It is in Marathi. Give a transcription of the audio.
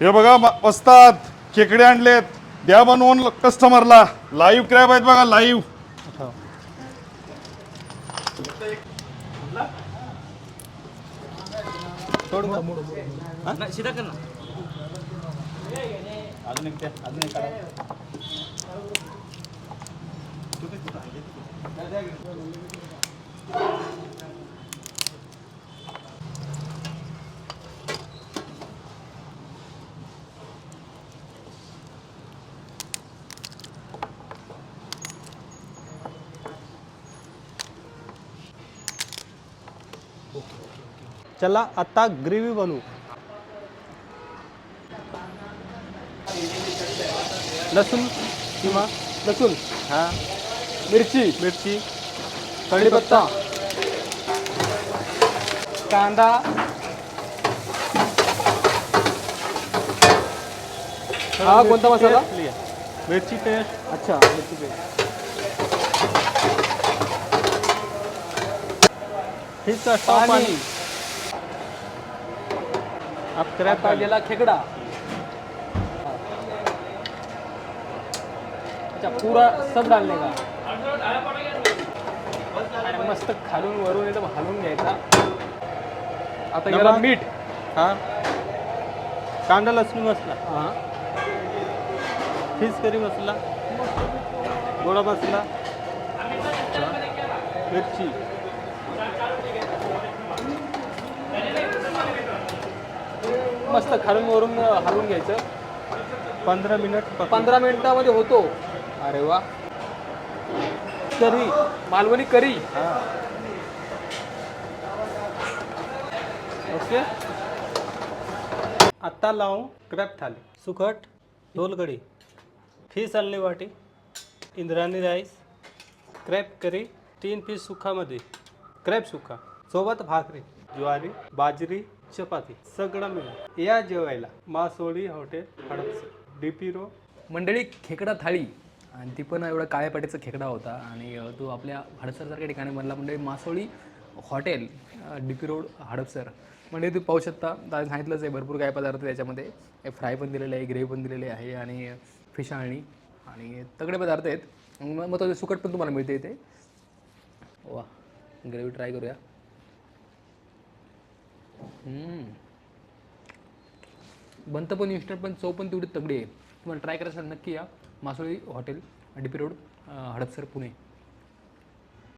हे बघा बसतात खेकडे आणलेत. द्या बनवून कस्टमरला लाईव्ह क्रॅब आहेत बघा लाईव्ह चला आता ग्रेव्ही बनवू. लसूण किंवा लसूण. हाँ. मिरची. मिरची. कढीपत्ता. कांदा. हा कोणता मसाला? मिरची पेस्ट अच्छा मिरची पेस्ट का स्टॉक पाणी. आता गेला खेकडा. अच्छा पूरा सब डालने का? आणि मस्त खालून वरून एकदम हलवून घ्यायचा. आता गेला नमक. मीठ. हाँ. कांदा लहसुन मसाला. हा. फिश करी मसाला. गोड़ा मसाला. मिर्ची. मस्त खालून वरून हलवून घ्यायचं. पंद्रह मिनट पंधरा मिनिटामध्ये होतो. अरे वा. करी. मालवणी करी. ओके. आता लावूं क्रॅप थाली. सुकट ढोलगडी फिश आणली वाटी इंद्रायणी राईस क्रॅप करी तीन पीस सुखामध्ये. क्रॅप सुखा. सोबत भाकरी ज्वारी बाजरी चपाती सगळं मिळेल. या जेवायला मासोळी हॉटेल हडपसर. डीपी रो मंडळी खेकडा थाळी. आणि ती पण एवढा काळ्या पाटीचा खेकडा होता. आणि तो आपल्या हडपसरसारख्या ठिकाणी बनला. म्हणजे Masoli hotel D P road Hadapsar. म्हणजे तुम्ही पाहू शकता. दादा सांगितलंच आहे भरपूर काय पदार्थ त्याच्यामध्ये. फ्राय पण दिलेले आहे ग्रेव्ही पण दिलेली आहे आणि फिश आळणी. आणि तगडे पदार्थ आहेत. मग तो सुकट पण तुम्हाला मिळते इथे. वा ग्रेव्ही ट्राय करूया. बनतं पण इन्स्टंट पण चव पण तेवढी तगडी आहे. तुम्हाला ट्राय करायचं नक्की या. Masoli hotel DP road Hadapsar Pune.